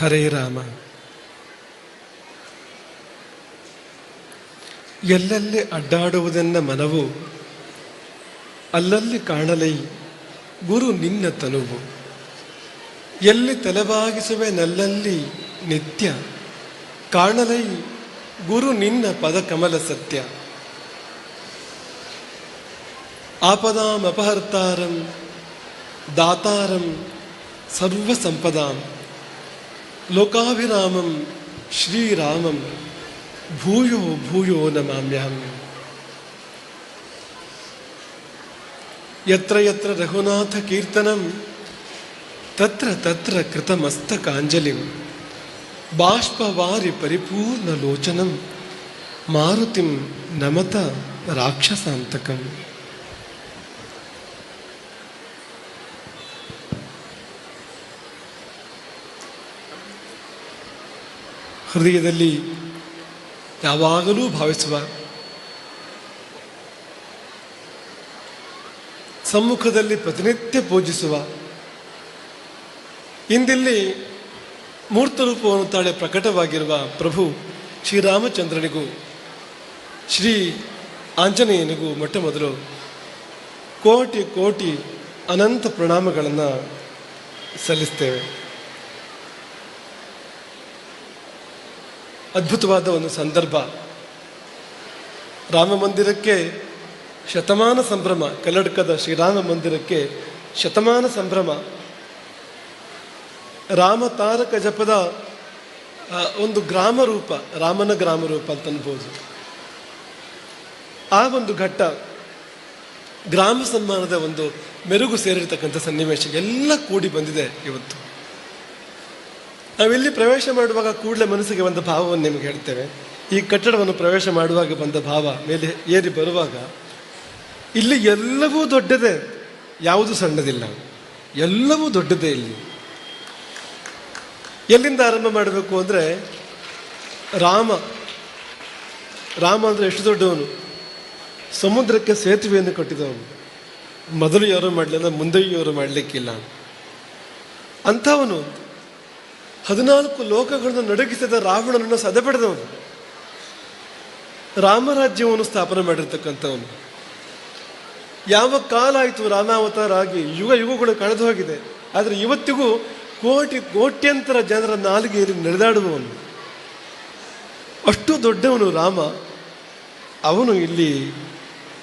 ಹರೇ ರಾಮ. ಎಲ್ಲೆಲ್ಲಿ ಅಡ್ಡಾಡುವುದೆನ್ನ ಮನವು, ಅಲ್ಲಲ್ಲಿ ಕಾಣಲೈ ಗುರು ನಿನ್ನ ತನುವು. ಎಲ್ಲಿ ತಲೆಬಾಗಿಸುವೆ ನಲ್ಲಲ್ಲಿ ನಿತ್ಯ, ಕಾಣಲೈ ಗುರು ನಿನ್ನ ಪದ ಕಮಲ ಸತ್ಯ. ಆಪದಾಂ ಅಪಹರ್ತಾರಂ, ದಾತಾರಂ ಸರ್ವ ಸಂಪದಾಂ లోకావిరామం శ్రీరామం భూయో భూయో నమామ్యామి ఎత్ర ఎత్ర రఘునాథ కీర్తనం తత్ర తత్ర కృతమస్తకాంజలిం బాష్పవారి పరిపూర్ణలోచనం మారుతిం నమత రాక్షసాంతకం ಹೃದಯದಲ್ಲಿ ಯಾವಾಗಲೂ ಭಾವಿಸುವ ಸಮ್ಮುಖದಲ್ಲಿ ಪ್ರತಿನಿತ್ಯ ಪೂಜಿಸುವ ಇಂದಿಲ್ಲಿ ಮೂರ್ತರೂಪವನ್ನು ತಾಳೆ ಪ್ರಕಟವಾಗಿರುವ ಪ್ರಭು ಶ್ರೀರಾಮಚಂದ್ರನಿಗೂ, ಶ್ರೀ ಆಂಜನೇಯನಿಗೂ ಮೊಟ್ಟ ಮೊದಲು ಕೋಟಿ ಕೋಟಿ ಅನಂತ ಪ್ರಣಾಮಗಳನ್ನು ಸಲ್ಲಿಸ್ತೇವೆ. ಅದ್ಭುತವಾದ ಒಂದು ಸಂದರ್ಭ. ರಾಮ ಮಂದಿರಕ್ಕೆ ಶತಮಾನ ಸಂಭ್ರಮ ಕಲ್ಲಡ್ಕದ ಶ್ರೀರಾಮ ಮಂದಿರಕ್ಕೆ ಶತಮಾನ ಸಂಭ್ರಮ. ರಾಮ ತಾರಕ ಜಪದ ಒಂದು ಗ್ರಾಮ ರೂಪ, ರಾಮನ ಗ್ರಾಮ ರೂಪ ಅಂತ ಅನ್ಬೋದು. ಆ ಒಂದು ಘಟ್ಟ ಗ್ರಾಮ ಸನ್ಮಾನದ ಒಂದು ಮೆರುಗು ಸೇರಿರ್ತಕ್ಕಂಥ ಸನ್ನಿವೇಶ ಎಲ್ಲ ಕೂಡಿ ಬಂದಿದೆ ಇವತ್ತು. ನಾವಿಲ್ಲಿ ಪ್ರವೇಶ ಮಾಡುವಾಗ ಕೂಡಲೇ ಮನಸ್ಸಿಗೆ ಒಂದು ಭಾವವನ್ನು ನಿಮಗೆ ಹೇಳ್ತೇವೆ. ಈ ಕಟ್ಟಡವನ್ನು ಪ್ರವೇಶ ಮಾಡುವಾಗ ಬಂದ ಭಾವ ಮೇಲೆ ಏರಿ ಬರುವಾಗ ಇಲ್ಲಿ ಎಲ್ಲವೂ ದೊಡ್ಡದೇ, ಯಾವುದು ಸಣ್ಣದಿಲ್ಲ. ಎಲ್ಲವೂ ದೊಡ್ಡದೇ ಇಲ್ಲಿ. ಎಲ್ಲಿಂದ ಆರಂಭ ಮಾಡಬೇಕು ಅಂದರೆ ರಾಮ ರಾಮ ಅಂದರೆ ಎಷ್ಟು ದೊಡ್ಡವನು? ಸಮುದ್ರಕ್ಕೆ ಸೇತುವೆಯನ್ನು ಕಟ್ಟಿದವನು. ಮೊದಲು ಯಾರು ಮಾಡಲಿಲ್ಲ ಮುಂದೆಯೂ ಯಾರು ಮಾಡಲಿಕ್ಕಿಲ್ಲ. ಅಂಥವನು. ಹದಿನಾಲ್ಕು ಲೋಕಗಳನ್ನು ನಡುಗಿಸಿದ ರಾವಣನನ್ನು ಸದೆಬಡಿದವನು ರಾಮರಾಜ್ಯವನ್ನು ಸ್ಥಾಪನೆ ಮಾಡಿರ್ತಕ್ಕಂಥವನು. ಯಾವ ಕಾಲ ಆಯಿತು ರಾಮಾವತಾರ ಆಗಿ? ಯುಗ ಯುಗಗಳು ಕಳೆದು ಹೋಗಿದೆ. ಆದರೆ ಇವತ್ತಿಗೂ ಕೋಟಿ ಕೋಟ್ಯಂತರ ಜನರ ನಾಲಿಗೆಯಲ್ಲಿ ನಡೆದಾಡುವವನು ಅಷ್ಟು ದೊಡ್ಡವನು ರಾಮ. ಅವನು ಇಲ್ಲಿ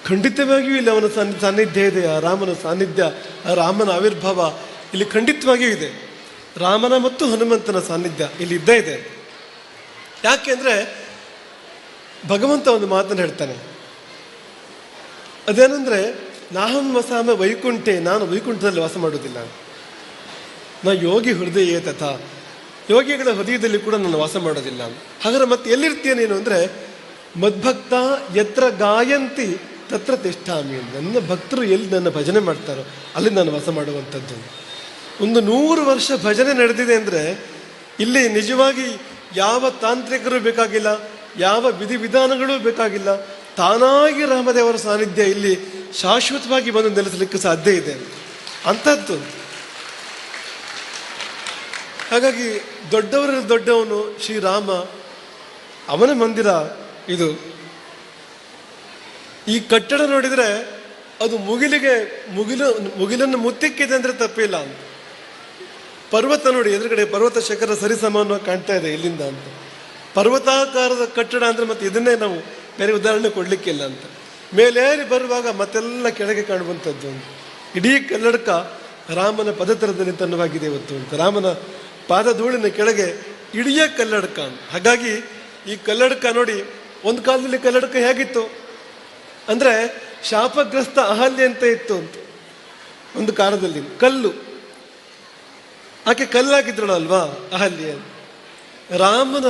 ಖಂಡಿತವಾಗಿಯೂ ಇಲ್ಲಿ ಅವನ ಸನ್ನಿ ಸಾನ್ನಿಧ್ಯ ಇದೆ. ಆ ರಾಮನ ಸಾನ್ನಿಧ್ಯ, ಆ ರಾಮನ ಆವಿರ್ಭಾವ ಇಲ್ಲಿ ಖಂಡಿತವಾಗಿಯೂ ಇದೆ. ರಾಮನ ಮತ್ತು ಹನುಮಂತನ ಸಾನ್ನಿಧ್ಯ ಇಲ್ಲಿ ಇದ್ದೇ ಇದೆ. ಯಾಕೆಂದ್ರೆ ಭಗವಂತ ಒಂದು ಮಾತನ್ನು ಹೇಳ್ತಾನೆ. ಅದೇನೆಂದರೆ ನಾಹಂ ವಸಾಮ ವೈಕುಂಠೆ, ನಾನು ವೈಕುಂಠದಲ್ಲಿ ವಾಸ ಮಾಡುವುದಿಲ್ಲ. ನಾ ಯೋಗಿ ಹೃದಯ ತಥಾ. ಯೋಗಿಗಳ ಹೃದಯದಲ್ಲಿ ಕೂಡ ನಾನು ವಾಸ ಮಾಡೋದಿಲ್ಲ ಹಾಗಾದ್ರೆ ಮತ್ತೆ ಎಲ್ಲಿರ್ತೀಯ ನೀನು ಅಂದರೆ, ಮದ್ಭಕ್ತ ಎತ್ರ ಗಾಯಂತಿ ತತ್ರ ತಿಷ್ಠಾಮಿ. ನನ್ನ ಭಕ್ತರು ಎಲ್ಲಿ ನನ್ನ ಭಜನೆ ಮಾಡ್ತಾರೋ, ಅಲ್ಲಿ ನಾನು ವಾಸ ಮಾಡುವಂಥದ್ದು. ಒಂದು ನೂರು ವರ್ಷ ಭಜನೆ ನಡೆದಿದೆ ಅಂದರೆ ಇಲ್ಲಿ ನಿಜವಾಗಿ ಯಾವ ತಾಂತ್ರಿಕರು ಬೇಕಾಗಿಲ್ಲ, ಯಾವ ವಿಧಿವಿಧಾನಗಳು ಬೇಕಾಗಿಲ್ಲ, ತಾನಾಗಿ ರಾಮದೇವರ ಸಾನ್ನಿಧ್ಯ ಇಲ್ಲಿ ಶಾಶ್ವತವಾಗಿ ಬಂದು ನೆಲೆಸಲಿಕ್ಕೆ ಸಾಧ್ಯ ಇದೆ. ಅಂಥದ್ದು. ಹಾಗಾಗಿ ದೊಡ್ಡವರ ದೊಡ್ಡವನು ಶ್ರೀರಾಮ ಅವನ ಮಂದಿರ ಇದು. ಈ ಕಟ್ಟಡ ನೋಡಿದರೆ ಅದು ಮುಗಿಲಿಗೆ ಮುಗಿಲು ಮುಗಿಲನ್ನು ಮುತ್ತಿಕ್ಕಿದೆ ಅಂದರೆ ತಪ್ಪಿಲ್ಲ ಅಂತ. ಪರ್ವತ ನೋಡಿ, ಎದುರುಗಡೆ ಪರ್ವತ ಶಿಖರ ಸರಿಸಮಾನವಾಗಿ ಕಾಣ್ತಾ ಇದೆ ಇಲ್ಲಿಂದ ಅಂತ. ಪರ್ವತಾಕಾರದ ಕಟ್ಟಡ ಅಂದರೆ ಮತ್ತೆ ಇದನ್ನೇ ನಾವು ಬೇರೆ ಉದಾಹರಣೆ ಕೊಡಲಿಕ್ಕಿಲ್ಲ ಅಂತ. ಮೇಲೇರಿ ಬರುವಾಗ ಮತ್ತೆಲ್ಲ ಕೆಳಗೆ ಕಾಣುವಂಥದ್ದು ಅಂತ. ಇಡೀ ಕನ್ನಡಕ ರಾಮನ ಪದತರದಲ್ಲಿ ತನ್ನವಾಗಿದೆ ಇವತ್ತು ಅಂತ. ರಾಮನ ಪಾದಧೂಳಿನ ಕೆಳಗೆ ಇಡೀ ಕಲ್ಲಡಕ ಅಂತ. ಹಾಗಾಗಿ ಈ ಕಲ್ಲಡಕ ನೋಡಿ, ಒಂದು ಕಾಲದಲ್ಲಿ ಕಲ್ಲಡಕ ಹೇಗಿತ್ತು? ಅಂದರೆ ಶಾಪಗ್ರಸ್ತ ಅಹಲ್ಯ ಅಂತ ಇತ್ತು ಅಂತ. ಒಂದು ಕಾಲದಲ್ಲಿ ಕಲ್ಲು. ಆಕೆ ಕಲ್ಲಾಗಿದ್ದಳಲ್ವಾ? ಅಹಲ್ಯ. ರಾಮನ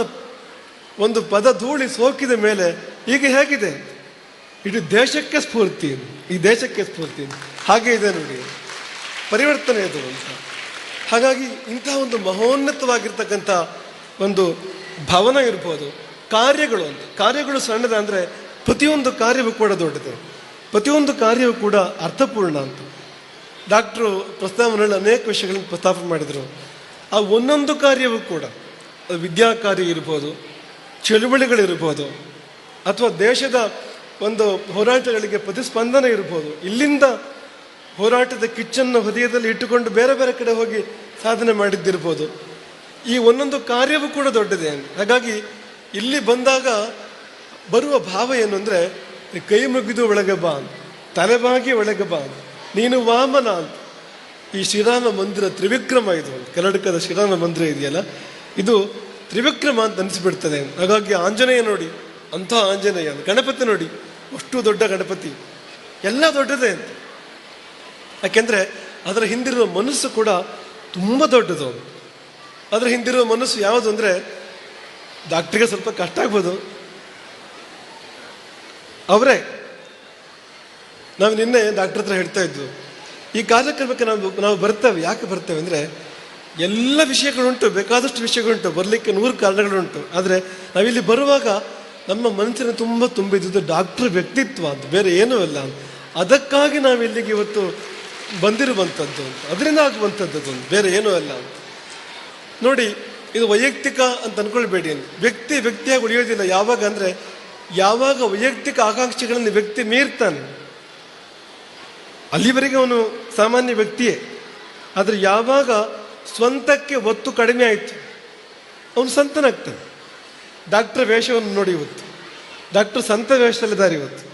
ಒಂದು ಪದ ಧೂಳಿ ಸೋಕಿದ ಮೇಲೆ ಈಗ ಹೇಗಿದೆ. ಇಡೀ ದೇಶಕ್ಕೆ ಸ್ಫೂರ್ತಿ. ಈ ದೇಶಕ್ಕೆ ಸ್ಫೂರ್ತಿ. ಹಾಗೆ ಇದೆ ನೋಡಿ. ಪರಿವರ್ತನೆ ಅದು ಅಂತ. ಹಾಗಾಗಿ ಇಂತಹ ಒಂದು ಮಹೋನ್ನತವಾಗಿರ್ತಕ್ಕಂಥ ಒಂದು ಭವನ ಇರ್ಬೋದು. ಕಾರ್ಯಗಳು ಅಂತ. ಕಾರ್ಯಗಳು ಸಣ್ಣದ ಅಂದರೆ ಪ್ರತಿಯೊಂದು ಕಾರ್ಯವೂ ಕೂಡ ದೊಡ್ಡದು. ಪ್ರತಿಯೊಂದು ಕಾರ್ಯವೂ ಕೂಡ ಅರ್ಥಪೂರ್ಣ ಅಂತ. ಡಾಕ್ಟ್ರು ಪ್ರಸ್ತಾವನೆಯಲ್ಲಿ ಅನೇಕ ವಿಷಯಗಳನ್ನು ಪ್ರಸ್ತಾಪ ಮಾಡಿದರು ಆ ಒಂದೊಂದು ಕಾರ್ಯವೂ ಕೂಡ ವಿದ್ಯಾ ಕಾರ್ಯ ಇರ್ಬೋದು ಚಳುವಳಿಗಳಿರ್ಬೋದು ಅಥವಾ ದೇಶದ ಒಂದು ಹೋರಾಟಗಳಿಗೆ ಪ್ರತಿಸ್ಪಂದನೆ ಇರ್ಬೋದು ಇಲ್ಲಿಂದ ಹೋರಾಟದ ಕಿಚ್ಚನ್ನು ಹೃದಯದಲ್ಲಿ ಇಟ್ಟುಕೊಂಡು ಬೇರೆ ಬೇರೆ ಕಡೆ ಹೋಗಿ ಸಾಧನೆ ಮಾಡಿದ್ದಿರ್ಬೋದು ಈ ಒಂದೊಂದು ಕಾರ್ಯವೂ ಕೂಡ ದೊಡ್ಡದೇ ಹಾಗಾಗಿ ಇಲ್ಲಿ ಬಂದಾಗ ಬರುವ ಭಾವ ಏನು ಅಂದರೆ, ಕೈ ಮುಗಿದು ಒಳಗೆ ಬಾ. ತಲೆಬಾಗಿ ಒಳಗೆ ಬಾ. ನೀನು ವಾಮನ ಅಂತ. ಈ ಶ್ರೀರಾಮ ಮಂದಿರ ತ್ರಿವಿಕ್ರಮ ಇದು ಕರ್ನಾಟಕದ ಶ್ರೀರಾಮ ಮಂದಿರ ಇದೆಯಲ್ಲ? ಇದು ತ್ರಿವಿಕ್ರಮ ಅಂತ ಅನಿಸ್ಬಿಡ್ತದೆ. ಹಾಗಾಗಿ ಆಂಜನೇಯ ನೋಡಿ, ಅಂಥ ಆಂಜನೇಯ ಗಣಪತಿ ನೋಡಿ, ಅಷ್ಟು ದೊಡ್ಡ ಗಣಪತಿ. ಎಲ್ಲ ದೊಡ್ಡದೇ ಅಂತ. ಯಾಕೆಂದರೆ ಅದರ ಹಿಂದಿರುವ ಮನಸ್ಸು ಕೂಡ ತುಂಬ ದೊಡ್ಡದು ಅದರ ಹಿಂದಿರುವ ಮನಸ್ಸು ಯಾವುದು ಅಂದರೆ, ಡಾಕ್ಟ್ರಿಗೆ ಸ್ವಲ್ಪ ಕಷ್ಟ ಆಗ್ಬೋದು. ಅವರೇ ನಾವು ನಿನ್ನೆ ಡಾಕ್ಟರ್ ಹತ್ರ ಹೇಳ್ತಾ ಇದ್ದು ಈ ಕಾರ್ಯಕ್ರಮಕ್ಕೆ ನಾವು ನಾವು ಬರ್ತೇವೆ, ಯಾಕೆ ಬರ್ತೇವೆ ಅಂದರೆ, ಎಲ್ಲ ವಿಷಯಗಳುಂಟು, ಬೇಕಾದಷ್ಟು ವಿಷಯಗಳುಂಟು, ಬರಲಿಕ್ಕೆ ನೂರು ಕಾರಣಗಳುಂಟು. ಆದರೆ ನಾವಿಲ್ಲಿ ಬರುವಾಗ ನಮ್ಮ ಮನಸ್ಸಿನ ತುಂಬ ತುಂಬಿದ್ದು ಡಾಕ್ಟರ್ ವ್ಯಕ್ತಿತ್ವ ಅಂತ ಬೇರೆ ಏನೂ ಅಲ್ಲ ಅದಕ್ಕಾಗಿ ನಾವು ಇಲ್ಲಿಗೆ ಇವತ್ತು ಬಂದಿರುವಂಥದ್ದು ಅದರಿಂದ ಆಗುವಂಥದ್ದು ಒಂದು ಬೇರೆ ಏನೂ ಅಲ್ಲ ನೋಡಿ, ಇದು ವೈಯಕ್ತಿಕ ಅಂತ ಅನ್ಕೊಳ್ಬೇಡಿ. ಅಂತ. ವ್ಯಕ್ತಿ ವ್ಯಕ್ತಿಯಾಗಿ ಉಳಿಯೋದಿಲ್ಲ. ಯಾವಾಗ ಅಂದರೆ, ಯಾವಾಗ ವೈಯಕ್ತಿಕ ಆಕಾಂಕ್ಷೆಗಳನ್ನು ವ್ಯಕ್ತಿ ಮೀರ್ತಾನೆ ಅಲ್ಲಿವರೆಗೆ ಅವನು ಸಾಮಾನ್ಯ ವ್ಯಕ್ತಿಯೇ. ಆದರೆ ಯಾವಾಗ ಸ್ವಂತಕ್ಕೆ ಒತ್ತು ಕಡಿಮೆ ಆಯಿತು? ಅವನು ಸಂತನಾಗ್ತಾನೆ. ಡಾಕ್ಟರ್ ವೇಷವನ್ನು ನೋಡಿ ಇವತ್ತು. ಡಾಕ್ಟರ್ ಸಂತ ವೇಷದಲ್ಲಿದ್ದಾರೆ ಇವತ್ತು.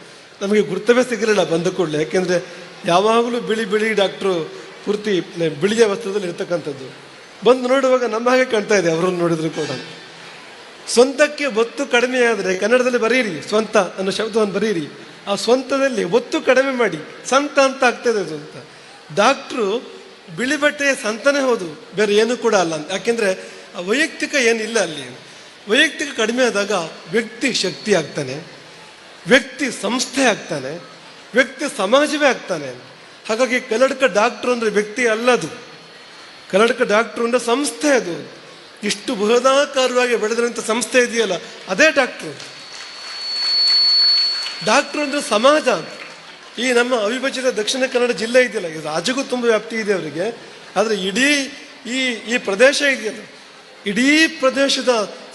ನಮಗೆ ಗುರ್ತವೇ ಸಿಗಲಿಲ್ಲ ಬಂದ ಕೂಡಲೇ. ಯಾಕೆಂದರೆ ಯಾವಾಗಲೂ ಬಿಳಿ ಬಿಳಿ ಡಾಕ್ಟ್ರು ಪೂರ್ತಿ ಬಿಳಿಯ ವಸ್ತ್ರದಲ್ಲಿ ಇರ್ತಕ್ಕಂಥದ್ದು. ಬಂದು ನೋಡುವಾಗ ನಮ್ಮ ಹಾಗೆ ಕಾಣ್ತಾ ಇದೆ ಅವರನ್ನು ನೋಡಿದ್ರು ಕೂಡ. ಸ್ವಂತಕ್ಕೆ ಒತ್ತು ಕಡಿಮೆ ಆದರೆ ಕನ್ನಡದಲ್ಲಿ ಬರೀರಿ, ಸ್ವಂತ ಅನ್ನೋ ಶಬ್ದವನ್ನು ಬರೀರಿ. ಆ ಸ್ವಂತದಲ್ಲಿ ಒತ್ತು ಕಡಿಮೆ ಮಾಡಿ ಸಂತ ಅಂತ ಆಗ್ತದೆ ಅದು ಅಂತ. ಡಾಕ್ಟ್ರು ಬಿಳಿ ಬಟ್ಟೆಯ ಸಂತನೇ ಹೌದು, ಬೇರೆ ಏನೂ ಕೂಡ ಅಲ್ಲ ಅಂತ. ಯಾಕೆಂದರೆ ವೈಯಕ್ತಿಕ ಏನಿಲ್ಲ ಅಲ್ಲಿ. ವೈಯಕ್ತಿಕ ಕಡಿಮೆ ಆದಾಗ ವ್ಯಕ್ತಿ ಶಕ್ತಿ ಆಗ್ತಾನೆ, ವ್ಯಕ್ತಿ ಸಂಸ್ಥೆ ಆಗ್ತಾನೆ, ವ್ಯಕ್ತಿ ಸಮಾಜವೇ ಆಗ್ತಾನೆ. ಹಾಗಾಗಿ ಕನ್ನಡಕ ಡಾಕ್ಟ್ರು ಅಂದರೆ ವ್ಯಕ್ತಿ ಅಲ್ಲದು. ಕನ್ನಡಕ ಡಾಕ್ಟ್ರು ಅಂದ್ರೆ ಸಂಸ್ಥೆ ಅದು. ಇಷ್ಟು ಬೃಹದಾಕಾರವಾಗಿ ಬೆಳೆದಿರುವಂಥ ಸಂಸ್ಥೆ ಇದೆಯಲ್ಲ, ಅದೇ ಡಾಕ್ಟ್ರು. ಡಾಕ್ಟ್ರು ಅಂದರೆ ಸಮಾಜ ಅಂತ. ಈ ನಮ್ಮ ಅವಿಭಜಿತ ದಕ್ಷಿಣ ಕನ್ನಡ ಜಿಲ್ಲೆ ಇದೆಯಲ್ಲ, ಇದು ರಾಜ್ಯಕ್ಕೂ ತುಂಬ ವ್ಯಾಪ್ತಿ ಇದೆ ಅವರಿಗೆ. ಆದರೆ ಇಡೀ ಈ ಈ ಪ್ರದೇಶ ಇದೆಯಲ್ಲ, ಇಡೀ ಪ್ರದೇಶದ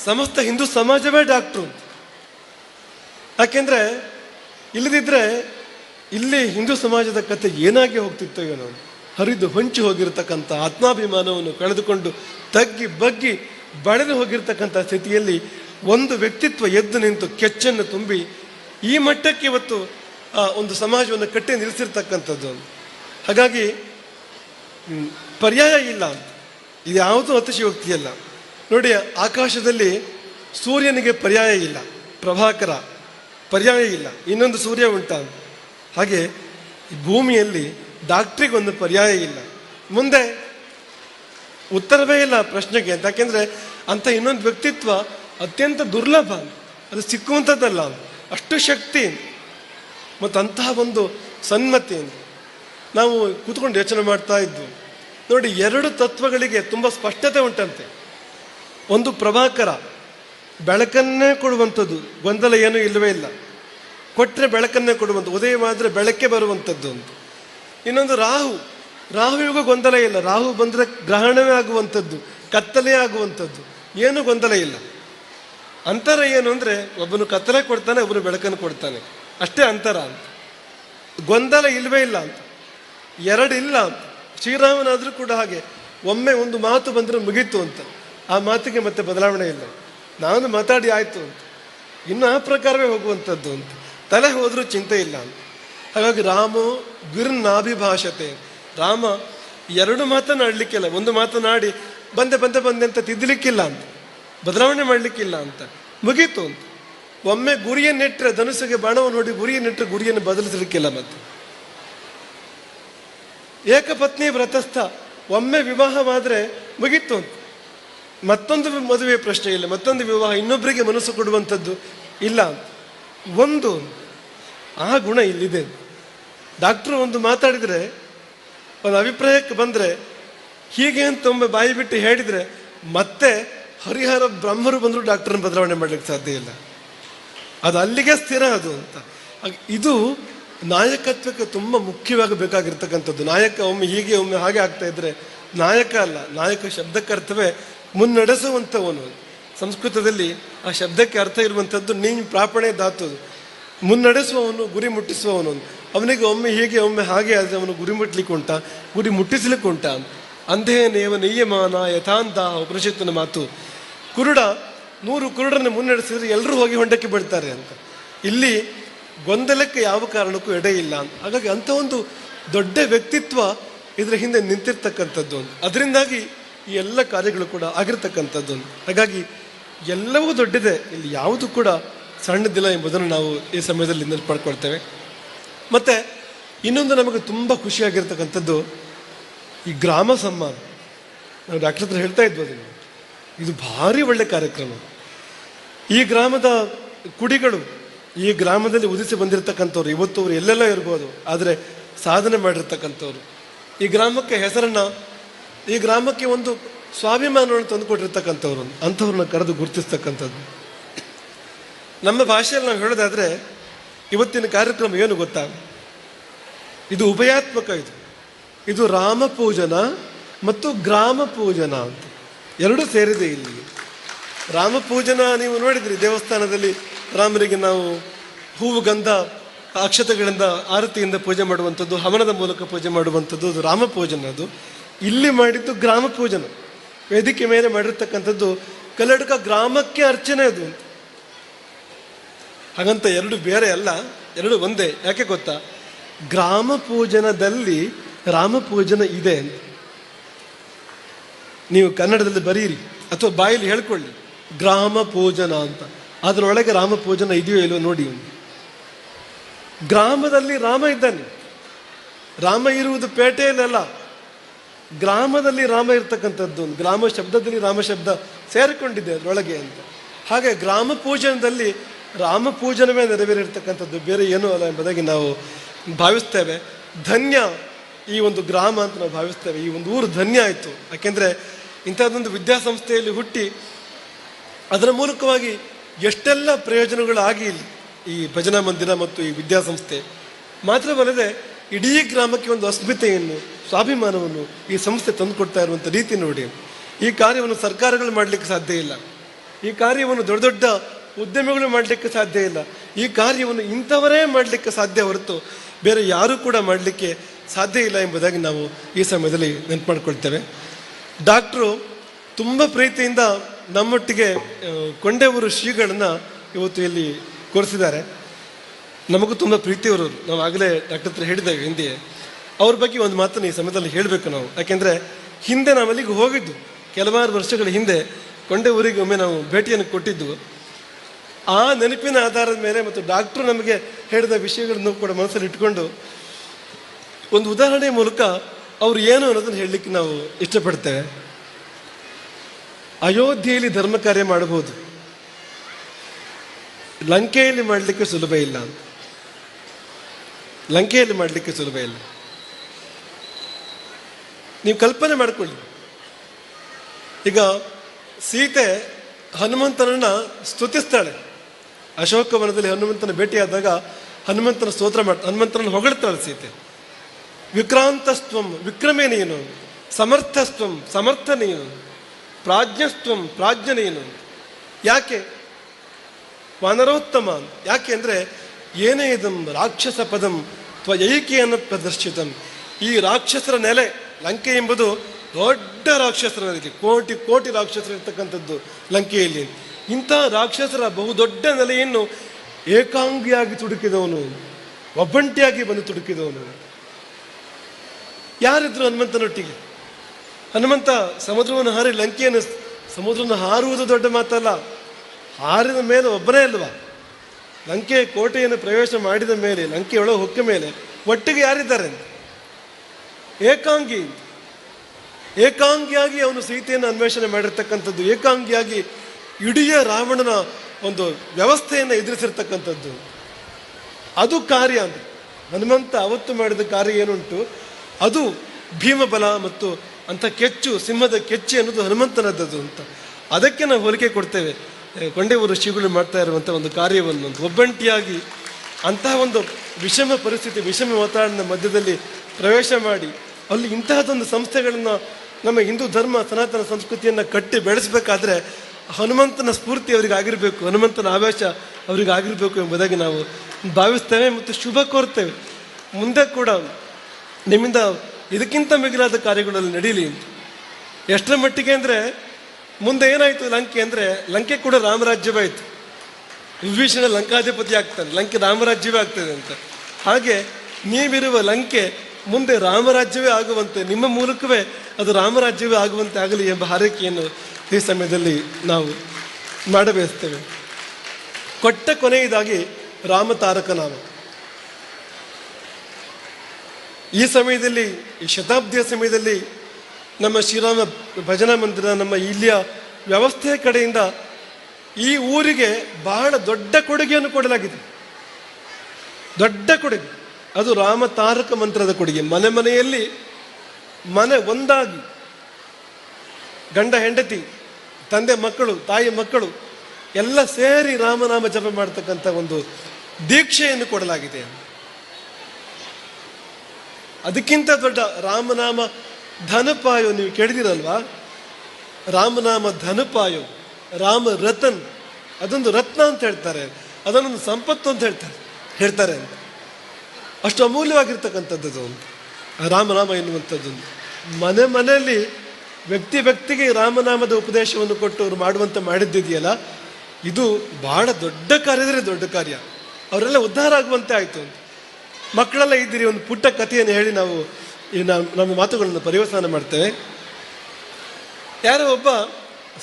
ಸಮಸ್ತ ಹಿಂದೂ ಸಮಾಜವೇ ಡಾಕ್ಟ್ರು ಯಾಕೆಂದರೆ ಇಲ್ಲದಿದ್ದರೆ ಇಲ್ಲಿ ಹಿಂದೂ ಸಮಾಜದ ಕತೆ ಏನಾಗಿ ಹೋಗ್ತಿತ್ತೋ ಏನೋ. ಹರಿದು ಹೊಂಚಿ ಹೋಗಿರ್ತಕ್ಕಂಥ ಆತ್ಮಾಭಿಮಾನವನ್ನು ಕಳೆದುಕೊಂಡು ತಗ್ಗಿ ಬಗ್ಗಿ ಬಳೆದು ಹೋಗಿರ್ತಕ್ಕಂಥ ಸ್ಥಿತಿಯಲ್ಲಿ ಒಂದು ವ್ಯಕ್ತಿತ್ವ ಎದ್ದು ನಿಂತು ಕೆಚ್ಚನ್ನು ತುಂಬಿ ಈ ಮಟ್ಟಕ್ಕೆ ಇವತ್ತು ಒಂದು ಸಮಾಜವನ್ನು ಕಟ್ಟಿ ನಿಲ್ಲಿಸಿರ್ತಕ್ಕಂಥದ್ದು. ಹಾಗಾಗಿ ಪರ್ಯಾಯ ಇಲ್ಲ ಇದು ಯಾವುದೂ ಅತಿಶಯೋಕ್ತಿಯಲ್ಲ. ನೋಡಿ, ಆಕಾಶದಲ್ಲಿ ಸೂರ್ಯನಿಗೆ ಪರ್ಯಾಯ ಇಲ್ಲ. ಪ್ರಭಾಕರ, ಪರ್ಯಾಯ ಇಲ್ಲ. ಇನ್ನೊಂದು ಸೂರ್ಯ ಉಂಟ. ಹಾಗೆ ಭೂಮಿಯಲ್ಲಿ ಡಾಕ್ಟ್ರಿಗೊಂದು ಪರ್ಯಾಯ ಇಲ್ಲ. ಮುಂದೆ, ಉತ್ತರವೇ ಇಲ್ಲ ಪ್ರಶ್ನೆಗೆ. ಅಂತ ಯಾಕೆಂದ್ರೆ ಅಂತ ಇನ್ನೊಂದು ವ್ಯಕ್ತಿತ್ವ ಅತ್ಯಂತ ದುರ್ಲಭ. ಅದು ಸಿಕ್ಕುವಂಥದ್ದಲ್ಲ. ಅಷ್ಟು ಶಕ್ತಿ ಮತ್ತು ಅಂತಹ ಒಂದು ಸನ್ಮತಿ ನಾವು ಕೂತ್ಕೊಂಡು ಯೋಚನೆ ಮಾಡ್ತಾ ಇದ್ವು. ನೋಡಿ, ಎರಡು ತತ್ವಗಳಿಗೆ ತುಂಬ ಸ್ಪಷ್ಟತೆ ಉಂಟಂತೆ. ಒಂದು ಪ್ರಭಾಕರ, ಬೆಳಕನ್ನೇ ಕೊಡುವಂಥದ್ದು, ಗೊಂದಲ ಏನೂ ಇಲ್ಲವೇ ಇಲ್ಲ. ಕೊಟ್ಟರೆ ಬೆಳಕನ್ನೇ ಕೊಡುವಂಥ ಉದಯ ಮಾಡಿದ್ರೆ ಬೆಳಕೆ ಬರುವಂಥದ್ದು ಅಂತ. ಇನ್ನೊಂದು ರಾಹು, ರಾಹುವಿಗೂ ಗೊಂದಲ ಇಲ್ಲ. ರಾಹು ಬಂದರೆ ಗ್ರಹಣವೇ ಆಗುವಂಥದ್ದು, ಕತ್ತಲೆ ಆಗುವಂಥದ್ದು, ಏನೂ ಗೊಂದಲ ಇಲ್ಲ. ಅಂತರ ಏನು ಅಂದರೆ ಒಬ್ಬನು ಕತ್ತಲೆ ಕೊಡ್ತಾನೆ, ಒಬ್ಬನು ಬೆಳಕನ್ನು ಕೊಡ್ತಾನೆ. ಅಷ್ಟೇ ಅಂತರ ಅಂತ. ಗೊಂದಲ ಇಲ್ಲವೇ ಇಲ್ಲ ಅಂತ. ಎರಡು ಇಲ್ಲ ಅಂತ. ಶ್ರೀರಾಮನಾದರೂ ಕೂಡ ಹಾಗೆ. ಒಮ್ಮೆ ಒಂದು ಮಾತು ಬಂದರೆ ಮುಗೀತು ಅಂತ. ಆ ಮಾತಿಗೆ ಮತ್ತೆ ಬದಲಾವಣೆ ಇಲ್ಲ. ನಾನು ಮಾತಾಡಿ ಆಯಿತು ಅಂತ. ಇನ್ನು ಆ ಪ್ರಕಾರವೇ ಹೋಗುವಂಥದ್ದು ಅಂತ. ತಲೆ ಹೋದರೂ ಚಿಂತೆ ಇಲ್ಲ ಅಂತ. ಹಾಗಾಗಿ ರಾಮು ಗುರುನಾಭಿಭಾಷತೆ. ರಾಮ ಎರಡು ಮಾತನಾಡಲಿಕ್ಕಿಲ್ಲ ಒಂದು ಮಾತನಾಡಿ ಬಂದೆ ಬಂದೆ ಬಂದೆ ಅಂತ ತಿದ್ದಲಿಕ್ಕಿಲ್ಲ ಅಂತ. ಬದಲಾವಣೆ ಮಾಡಲಿಕ್ಕಿಲ್ಲ ಅಂತ. ಮುಗೀತು ಅಂತ. ಒಮ್ಮೆ ಗುರಿಯನ್ನಿಟ್ಟರೆ ಧನುಸ್ಸಿಗೆ ಬಾಣವನ್ನು ನೋಡಿ ಗುರಿಯನ್ನಿಟ್ಟರೆ ಗುರಿಯನ್ನು ಬದಲಿಸಲಿಕ್ಕಿಲ್ಲ ಮತ್ತೆ. ಏಕಪತ್ನಿ ವ್ರತಸ್ಥ, ಒಮ್ಮೆ ವಿವಾಹವಾದರೆ ಮುಗೀತು ಅಂತ. ಮತ್ತೊಂದು ಮದುವೆ ಪ್ರಶ್ನೆ ಇಲ್ಲ, ಮತ್ತೊಂದು ವಿವಾಹ ಇನ್ನೊಬ್ಬರಿಗೆ ಮನಸ್ಸು ಕೊಡುವಂಥದ್ದು ಇಲ್ಲ ಒಂದು, ಆ ಗುಣ ಇಲ್ಲಿದೆ. ಡಾಕ್ಟ್ರು ಒಂದು ಮಾತಾಡಿದರೆ, ಒಂದು ಅಭಿಪ್ರಾಯಕ್ಕೆ ಬಂದರೆ, ಹೀಗೆ ಅಂತ ಒಮ್ಮೆ ಬಾಯಿ ಬಿಟ್ಟು ಹೇಳಿದರೆ, ಮತ್ತೆ ಹರಿಹರ ಬ್ರಹ್ಮರು ಬಂದರೂ ಡಾಕ್ಟರ್ನ ಬದಲಾವಣೆ ಮಾಡಲಿಕ್ಕೆ ಸಾಧ್ಯ ಇಲ್ಲ. ಅದು ಅಲ್ಲಿಗೆ ಸ್ಥಿರ ಅದು ಅಂತ. ಇದು ನಾಯಕತ್ವಕ್ಕೆ ತುಂಬ ಮುಖ್ಯವಾಗಿ ಬೇಕಾಗಿರ್ತಕ್ಕಂಥದ್ದು. ನಾಯಕ ಒಮ್ಮೆ ಹೀಗೆ, ಒಮ್ಮೆ ಹಾಗೆ ಆಗ್ತಾ ಇದ್ರೆ ನಾಯಕ ಅಲ್ಲ, ನಾಯಕ ಶಬ್ದಕ್ಕೆ ಅರ್ಥವೇ ಮುನ್ನಡೆಸುವಂಥವನು. ಸಂಸ್ಕೃತದಲ್ಲಿ ಆ ಶಬ್ದಕ್ಕೆ ಅರ್ಥ ಇರುವಂಥದ್ದು ನೀನು ಪ್ರಾಪಣೆ ಧಾತು. ಮುನ್ನಡೆಸುವವನು, ಗುರಿ ಮುಟ್ಟಿಸುವವನು. ಅವನಿಗೆ ಒಮ್ಮೆ ಹೀಗೆ, ಒಮ್ಮೆ ಹಾಗೆ ಆದರೆ ಅವನು ಗುರಿ ಮುಟ್ಲಿಕ್ಕೆ ಉಂಟ, ಗುರಿ ಮುಟ್ಟಿಸ್ಲಿಕ್ಕೆ ಉಂಟ ಅಂಧೇನೇವ ನಿಯಮಾನ ಯಥಾಂತ ಉಪನಿಷತ್ತಿನ ಮಾತು. ಕುರುಡ ನೂರು ಕುರುಡನ್ನು ಮುನ್ನಡೆಸಿದ್ರೆ ಎಲ್ಲರೂ ಹೋಗಿ ಹೊಂಡಕ್ಕೆ ಬಿಡ್ತಾರೆ ಅಂತ. ಇಲ್ಲಿ ಗೊಂದಲಕ್ಕೆ ಯಾವ ಕಾರಣಕ್ಕೂ ಎಡೆ ಇಲ್ಲ ಅಂತ. ಹಾಗಾಗಿ ಅಂಥ ಒಂದು ದೊಡ್ಡ ವ್ಯಕ್ತಿತ್ವ ಇದರ ಹಿಂದೆ ನಿಂತಿರ್ತಕ್ಕಂಥದ್ದು ಒಂದು. ಅದರಿಂದಾಗಿ ಈ ಎಲ್ಲ ಕಾರ್ಯಗಳು ಕೂಡ ಆಗಿರ್ತಕ್ಕಂಥದ್ದು ಹಾಗಾಗಿ ಎಲ್ಲವೂ ದೊಡ್ಡದೆ. ಇಲ್ಲಿ ಯಾವುದು ಕೂಡ ಸಣ್ಣದಿಲ್ಲ ಎಂಬುದನ್ನು ನಾವು ಈ ಸಮಯದಲ್ಲಿ ನೆನಪು ಮಾಡ್ಕೊಳ್ತೇವೆ. ಮತ್ತು ಇನ್ನೊಂದು ನಮಗೆ ತುಂಬ ಖುಷಿಯಾಗಿರ್ತಕ್ಕಂಥದ್ದು ಈ ಗ್ರಾಮ ಸಮ್ಮಾನ ನಾವು ಡಾಕ್ಟರ್ ಹತ್ರ ಹೇಳ್ತಾ ಇದ್ವು ಅದನ್ನು. ಇದು ಭಾರಿ ಒಳ್ಳೆ ಕಾರ್ಯಕ್ರಮ. ಈ ಗ್ರಾಮದ ಕುಡಿಗಳು, ಈ ಗ್ರಾಮದಲ್ಲಿ ಉದಿಸಿ ಬಂದಿರತಕ್ಕಂಥವ್ರು ಇವತ್ತು ಅವರು ಎಲ್ಲೆಲ್ಲ ಇರ್ಬೋದು, ಆದರೆ ಸಾಧನೆ ಮಾಡಿರ್ತಕ್ಕಂಥವ್ರು. ಈ ಗ್ರಾಮಕ್ಕೆ ಹೆಸರನ್ನು, ಈ ಗ್ರಾಮಕ್ಕೆ ಒಂದು ಸ್ವಾಭಿಮಾನವನ್ನು ತಂದುಕೊಟ್ಟಿರ್ತಕ್ಕಂಥವ್ರು, ಅಂಥವ್ರನ್ನ ಕರೆದು ಗುರುತಿಸ್ತಕ್ಕಂಥದ್ದು. ನಮ್ಮ ಭಾಷೆಯಲ್ಲಿ ನಾವು ಹೇಳೋದಾದರೆ, ಇವತ್ತಿನ ಕಾರ್ಯಕ್ರಮ ಏನು ಗೊತ್ತಾ? ಇದು ಉಭಯಾತ್ಮಕ ಇದು. ಇದು ರಾಮ ಪೂಜನ ಮತ್ತು ಗ್ರಾಮ ಪೂಜನ ಅಂತ. ಎರಡು ಸೇರಿದೆ ಇಲ್ಲಿ. ರಾಮ ಪೂಜನ ನೀವು ನೋಡಿದ್ರಿ, ದೇವಸ್ಥಾನದಲ್ಲಿ ರಾಮರಿಗೆ ನಾವು ಹೂವು ಗಂಧ, ಅಕ್ಷತೆಗಳಿಂದ ಆರತಿಯಿಂದ ಪೂಜೆ ಮಾಡುವಂಥದ್ದು, ಹವನದ ಮೂಲಕ ಪೂಜೆ ಮಾಡುವಂಥದ್ದು, ಅದು ರಾಮ ಪೂಜನ ಅದು. ಇಲ್ಲಿ ಮಾಡಿದ್ದು ಗ್ರಾಮ ಪೂಜನ ವೇದಿಕೆ ಮೇಲೆ ಮಾಡಿರ್ತಕ್ಕಂಥದ್ದು ಕಲ್ಲಡಕ ಗ್ರಾಮಕ್ಕೆ ಅರ್ಚನೆ ಅದು ಅಂತ. ಹಾಗಂತ ಎರಡು ಬೇರೆ ಅಲ್ಲ, ಎರಡು ಒಂದೇ. ಯಾಕೆ ಗೊತ್ತಾ? ಗ್ರಾಮ ಪೂಜನದಲ್ಲಿ ರಾಮ ಪೂಜನ ಇದೆ ಅಂತ. ನೀವು ಕನ್ನಡದಲ್ಲಿ ಬರೀರಿ ಅಥವಾ ಬಾಯಲ್ಲಿ ಹೇಳ್ಕೊಳ್ಳಿ. ಗ್ರಾಮ ಪೂಜನ ಅಂತ. ಅದರೊಳಗೆ ರಾಮ ಪೂಜನ ಇದೆಯೋ ಇಲ್ಲೋ ನೋಡಿ. ಗ್ರಾಮದಲ್ಲಿ ರಾಮ ಇದ್ದಾನೆ. ರಾಮ ಇರುವುದು ಪೇಟೆಯಲ್ಲೆಲ್ಲ. ಗ್ರಾಮದಲ್ಲಿ ರಾಮ ಇರ್ತಕ್ಕಂಥದ್ದು ಒಂದು. ಗ್ರಾಮ ಶಬ್ದದಲ್ಲಿ ರಾಮ ಶಬ್ದ ಸೇರಿಕೊಂಡಿದೆ ಅದರೊಳಗೆ ಅಂತ. ಹಾಗೆ ಗ್ರಾಮ ಪೂಜನದಲ್ಲಿ ರಾಮ ಪೂಜನವೇ ನೆರವೇರಿರ್ತಕ್ಕಂಥದ್ದು. ಬೇರೆ ಏನೂ ಅಲ್ಲ ಎಂಬುದಾಗಿ ನಾವು ಭಾವಿಸ್ತೇವೆ. ಧನ್ಯ ಈ ಒಂದು ಗ್ರಾಮ ಅಂತ ನಾವು ಭಾವಿಸ್ತೇವೆ, ಈ ಒಂದು ಊರು ಧನ್ಯ ಆಯಿತು. ಯಾಕೆಂದರೆ ಇಂಥದ್ದೊಂದು ವಿದ್ಯಾಸಂಸ್ಥೆಯಲ್ಲಿ ಹುಟ್ಟಿ ಅದರ ಮೂಲಕವಾಗಿ ಎಷ್ಟೆಲ್ಲ ಪ್ರಯೋಜನಗಳಾಗಿ ಇಲ್ಲಿ ಈ ಭಜನಾ ಮಂದಿರ ಮತ್ತು ಈ ವಿದ್ಯಾಸಂಸ್ಥೆ. ಮಾತ್ರವಲ್ಲದೆ ಇಡೀ ಗ್ರಾಮಕ್ಕೆ ಒಂದು ಅಸ್ಮಿತೆಯನ್ನು, ಸ್ವಾಭಿಮಾನವನ್ನು ಈ ಸಂಸ್ಥೆ ತಂದುಕೊಡ್ತಾ ಇರುವಂಥ ರೀತಿ ನೋಡಿ. ಈ ಕಾರ್ಯವನ್ನು ಸರ್ಕಾರಗಳು ಮಾಡಲಿಕ್ಕೆ ಸಾಧ್ಯ ಇಲ್ಲ. ಈ ಕಾರ್ಯವನ್ನು ದೊಡ್ಡ ದೊಡ್ಡ ಉದ್ಯಮಿಗಳು ಮಾಡಲಿಕ್ಕೆ ಸಾಧ್ಯ ಇಲ್ಲ. ಈ ಕಾರ್ಯವನ್ನು ಇಂಥವರೇ ಮಾಡಲಿಕ್ಕೆ ಸಾಧ್ಯ ಹೊರತು ಬೇರೆ ಯಾರೂ ಕೂಡ ಮಾಡಲಿಕ್ಕೆ ಸಾಧ್ಯ ಇಲ್ಲ ಎಂಬುದಾಗಿ ನಾವು ಈ ಸಮಯದಲ್ಲಿ ನೆನಪು ಮಾಡಿಕೊಳ್ತೇವೆ ಡಾಕ್ಟ್ರು ತುಂಬ ಪ್ರೀತಿಯಿಂದ ನಮ್ಮೊಟ್ಟಿಗೆ ಕೊಂಡೆವರು ಶ್ರೀಗಳನ್ನು ಇವತ್ತು ಇಲ್ಲಿ ಕೂರಿಸಿದ್ದಾರೆ. ನಮಗೂ ತುಂಬ ಪ್ರೀತಿಯವರು. ನಾವು ಆಗಲೇ ಡಾಕ್ಟರ್ ಹತ್ರ ಹೇಳಿದ್ದೇವೆ ಹಿಂದೆ ಅವ್ರ ಬಗ್ಗೆ ಒಂದು ಮಾತನ್ನು ಈ ಸಮಯದಲ್ಲಿ ಹೇಳಬೇಕು ನಾವು. ಯಾಕೆಂದರೆ ಹಿಂದೆ ನಾವು ಅಲ್ಲಿಗೆ ಹೋಗಿದ್ದು. ಕೆಲವಾರು ವರ್ಷಗಳ ಹಿಂದೆ ಕೊಂಡೆ ಊರಿಗೆ ಒಮ್ಮೆ ನಾವು ಭೇಟಿಯನ್ನು ಕೊಟ್ಟಿದ್ದು. ಆ ನೆನಪಿನ ಆಧಾರದ ಮೇಲೆ ಮತ್ತು ಡಾಕ್ಟ್ರು ನಮಗೆ ಹೇಳಿದ ವಿಷಯಗಳನ್ನು ಕೂಡ ಮನಸ್ಸಲ್ಲಿ ಇಟ್ಕೊಂಡು ಒಂದು ಉದಾಹರಣೆ ಮೂಲಕ ಅವರು ಏನು ಅನ್ನೋದನ್ನು ಹೇಳಲಿಕ್ಕೆ ನಾವು ಇಷ್ಟಪಡ್ತೇವೆ. ಅಯೋಧ್ಯೆಯಲ್ಲಿ ಧರ್ಮ ಕಾರ್ಯ ಮಾಡಬಹುದು. ಲಂಕೆಯಲ್ಲಿ ಮಾಡಲಿಕ್ಕೆ ಸುಲಭ ಇಲ್ಲ ಅಂತ. ಲಂಕೆಯಲ್ಲಿ ಮಾಡಲಿಕ್ಕೆ ಸುಲಭ ಇಲ್ಲ. ನೀವು ಕಲ್ಪನೆ ಮಾಡಿಕೊಳ್ಳಿ. ಈಗ ಸೀತೆ ಹನುಮಂತನನ್ನ ಸ್ತುತಿಸ್ತಾಳೆ. ಅಶೋಕವನದಲ್ಲಿ ಹನುಮಂತನ ಭೇಟಿಯಾದಾಗ ಹನುಮಂತನ ಸ್ತೋತ್ರ ಮಾಡ, ಹನುಮಂತನನ್ನು ಹೊಗಳ್ತಾಳೆ ಸೀತೆ. ವಿಕ್ರಾಂತಸ್ತ್ವಂ ವಿಕ್ರಮೇ ನೀನು ಸಮರ್ಥಸ್ತ್ವಂ ಸಮರ್ಥ ನೀನು ಪ್ರಾಜ್ಞಸ್ತ್ವಂ ಯಾಕೆ? ವಾನರೋತ್ತಮ, ಯಾಕೆ ಅಂದರೆ ಏನೇ ಇದಂ ರಾಕ್ಷಸ ಪದಂ ತ್ವಯೈಕೆಯನ್ನು ಪ್ರದರ್ಶಿತಂ. ಈ ರಾಕ್ಷಸರ ನೆಲೆ ಲಂಕೆ ಎಂಬುದು ದೊಡ್ಡ ರಾಕ್ಷಸರ ನೆಲೆ ಕೋಟಿ ಕೋಟಿ ರಾಕ್ಷಸರು ಇರ್ತಕ್ಕಂಥದ್ದು ಲಂಕೆಯಲ್ಲಿ. ಇಂಥ ರಾಕ್ಷಸರ ಬಹುದೊಡ್ಡ ನೆಲೆಯನ್ನು ಏಕಾಂಗಿಯಾಗಿ ತುಡುಕಿದವನು, ಒಬ್ಬಂಟಿಯಾಗಿ ಬಂದು ತುಡುಕಿದವನು. ಯಾರಿದ್ರು ಹನುಮಂತನೊಟ್ಟಿಗೆ ಹನುಮಂತ, ಸಮುದ್ರವನ್ನು ಹಾರಿ ಲಂಕೆಯನ್ನು ಸಮುದ್ರವನ್ನು ಹಾರುವುದು ದೊಡ್ಡ ಮಾತಲ್ಲ. ಹಾರಿದ ಮೇಲೆ ಒಬ್ಬನೇ ಅಲ್ವಾ? ಲಂಕೆ ಕೋಟೆಯನ್ನು ಪ್ರವೇಶ ಮಾಡಿದ ಮೇಲೆ, ಲಂಕೆಯೊಳಗೆ ಹೊಕ್ಕ ಮೇಲೆ ಒಟ್ಟಿಗೆ ಯಾರಿದ್ದಾರೆ ಏಕಾಂಗಿ. ಏಕಾಂಗಿಯಾಗಿ ಅವನು ಸೀತೆಯನ್ನು ಅನ್ವೇಷಣೆ ಮಾಡಿರ್ತಕ್ಕಂಥದ್ದು, ಏಕಾಂಗಿಯಾಗಿ ಇಡೀ ರಾವಣನ ಒಂದು ವ್ಯವಸ್ಥೆಯನ್ನು ಎದುರಿಸಿರ್ತಕ್ಕಂಥದ್ದು. ಅದು ಕಾರ್ಯ ಅಂತ. ಹನುಮಂತ ಅವತ್ತು ಮಾಡಿದ ಕಾರ್ಯ ಏನುಂಟು? ಅದು ಭೀಮಬಲ ಮತ್ತು ಅಂಥ ಕೆಚ್ಚು, ಸಿಂಹದ ಕೆಚ್ಚು ಅನ್ನೋದು ಹನುಮಂತನದ್ದು ಅಂತ. ಅದಕ್ಕೆ ನಾವು ಹೋಲಿಕೆ ಕೊಡ್ತೇವೆ. ಕೊಂಡೇವರು ಕೊಂಡೆವು ಋಷಿಗಳು ಮಾಡ್ತಾ ಇರುವಂಥ ಒಂದು ಕಾರ್ಯವನ್ನು, ಒಂದು ಒಬ್ಬಂಟಿಯಾಗಿ ಅಂತಹ ಒಂದು ವಿಷಮ ಪರಿಸ್ಥಿತಿ, ವಿಷಮ ವಾತಾವರಣದ ಮಧ್ಯದಲ್ಲಿ ಪ್ರವೇಶ ಮಾಡಿ, ಅಲ್ಲಿ ಇಂತಹದೊಂದು ಸಂಸ್ಥೆಗಳನ್ನು ನಮ್ಮ ಹಿಂದೂ ಧರ್ಮ, ಸನಾತನ ಸಂಸ್ಕೃತಿಯನ್ನು ಕಟ್ಟಿ ಬೆಳೆಸಬೇಕಾದ್ರೆ ಹನುಮಂತನ ಸ್ಫೂರ್ತಿ ಅವರಿಗೆ ಆಗಿರಬೇಕು, ಹನುಮಂತನ ಆವೇಶ ಅವರಿಗೆ ಆಗಿರಬೇಕು ಎಂಬುದಾಗಿ ನಾವು ಭಾವಿಸ್ತೇವೆ ಮತ್ತು ಶುಭ ಕೋರ್ತೇವೆ. ಮುಂದೆ ಕೂಡ ನಿಮ್ಮಿಂದ ಇದಕ್ಕಿಂತ ಮಿಗಿಲಾದ ಕಾರ್ಯಗಳಲ್ಲಿ ನಡೀಲಿ ಎಷ್ಟರ ಮಟ್ಟಿಗೆ ಅಂದರೆ ಮುಂದೆ ಏನಾಯಿತು ಲಂಕೆ ಅಂದರೆ ಲಂಕೆ ಕೂಡ ರಾಮರಾಜ್ಯವೇ ಆಯಿತು. ವಿಭೀಷಣ ಲಂಕಾಧಿಪತಿ ಆಗ್ತಾನೆ ಲಂಕೆ ರಾಮರಾಜ್ಯವೇ ಆಗ್ತದೆ ಅಂತ. ಹಾಗೆ ನೀವಿರುವ ಲಂಕೆ ಮುಂದೆ ರಾಮರಾಜ್ಯವೇ ಆಗುವಂತೆ, ನಿಮ್ಮ ಮೂಲಕವೇ ಅದು ರಾಮರಾಜ್ಯವೇ ಆಗುವಂತೆ ಆಗಲಿ ಎಂಬ ಹಾರೈಕೆಯನ್ನು ಈ ಸಮಯದಲ್ಲಿ ನಾವು ಮಾಡಬಯಸ್ತೇವೆ. ಕೊಟ್ಟ ಕೊನೆಯದಾಗಿ ರಾಮ ಈ ಸಮಯದಲ್ಲಿ, ಈ ಶತಾಬ್ದಿಯ ಸಮಯದಲ್ಲಿ ನಮ್ಮ ಶ್ರೀರಾಮ ಭಜನಾ ಮಂದಿರ, ನಮ್ಮ ಇಲ್ಲಿಯ ವ್ಯವಸ್ಥೆಯ ಕಡೆಯಿಂದ ಈ ಊರಿಗೆ ಬಹಳ ದೊಡ್ಡ ಕೊಡುಗೆಯನ್ನು ಕೊಡಲಾಗಿದೆ. ದೊಡ್ಡ ಕೊಡುಗೆ. ಅದು ರಾಮ ತಾರಕ ಮಂತ್ರದ ಕೊಡುಗೆ. ಮನೆ ಮನೆಯಲ್ಲಿ ಮನೆ ಒಂದಾಗಿ. ಗಂಡ, ಹೆಂಡತಿ, ತಂದೆ, ಮಕ್ಕಳು, ತಾಯಿ, ಮಕ್ಕಳು ಎಲ್ಲ ಸೇರಿ ರಾಮನಾಮ ಜಪ ಮಾಡ್ತಕ್ಕಂಥ ಒಂದು ದೀಕ್ಷೆಯನ್ನು ಕೊಡಲಾಗಿದೆ. ಅದಕ್ಕಿಂತ ದೊಡ್ಡ ರಾಮನಾಮ ಧನಪಾಯೋ, ನೀವು ಕೇಳಿದಿರಲ್ವಾ ರಾಮನಾಮ ಧನಪಾಯೋ ರಾಮ ರತನ್ ಅದೊಂದು ರತ್ನ ಅಂತ ಹೇಳ್ತಾರೆ. ಅದನ್ನೊಂದು ಸಂಪತ್ತು ಅಂತ ಹೇಳ್ತಾರೆ ಹೇಳ್ತಾರೆ ಅಂತ. ಅಷ್ಟು ಅಮೂಲ್ಯವಾಗಿರ್ತಕ್ಕಂಥದ್ದು ಒಂದು ರಾಮನಾಮ ಎನ್ನುವಂಥದ್ದು. ಮನೆ ಮನೆಯಲ್ಲಿ ವ್ಯಕ್ತಿ ವ್ಯಕ್ತಿಗೆ ರಾಮನಾಮದ ಉಪದೇಶವನ್ನು ಕೊಟ್ಟು ಅವರು ಮಾಡುವಂತ ಮಾಡಿದ್ದಿದೆಯಲ್ಲ, ಇದು ಬಹಳ ದೊಡ್ಡ ಕಾರ್ಯದರೆ ದೊಡ್ಡ ಕಾರ್ಯ. ಅವರೆಲ್ಲ ಉದ್ಧಾರ ಆಗುವಂತೆ ಆಯಿತು ಮಕ್ಕಳೆಲ್ಲ ಇದ್ದೀರಿ, ಒಂದು ಪುಟ್ಟ ಕಥೆಯನ್ನು ಹೇಳಿ ನಾವು ಈ ನಮ್ಮ ಮಾತುಗಳನ್ನು ಪರಿವರ್ತನ ಮಾಡ್ತೇವೆ. ಯಾರೋ ಒಬ್ಬ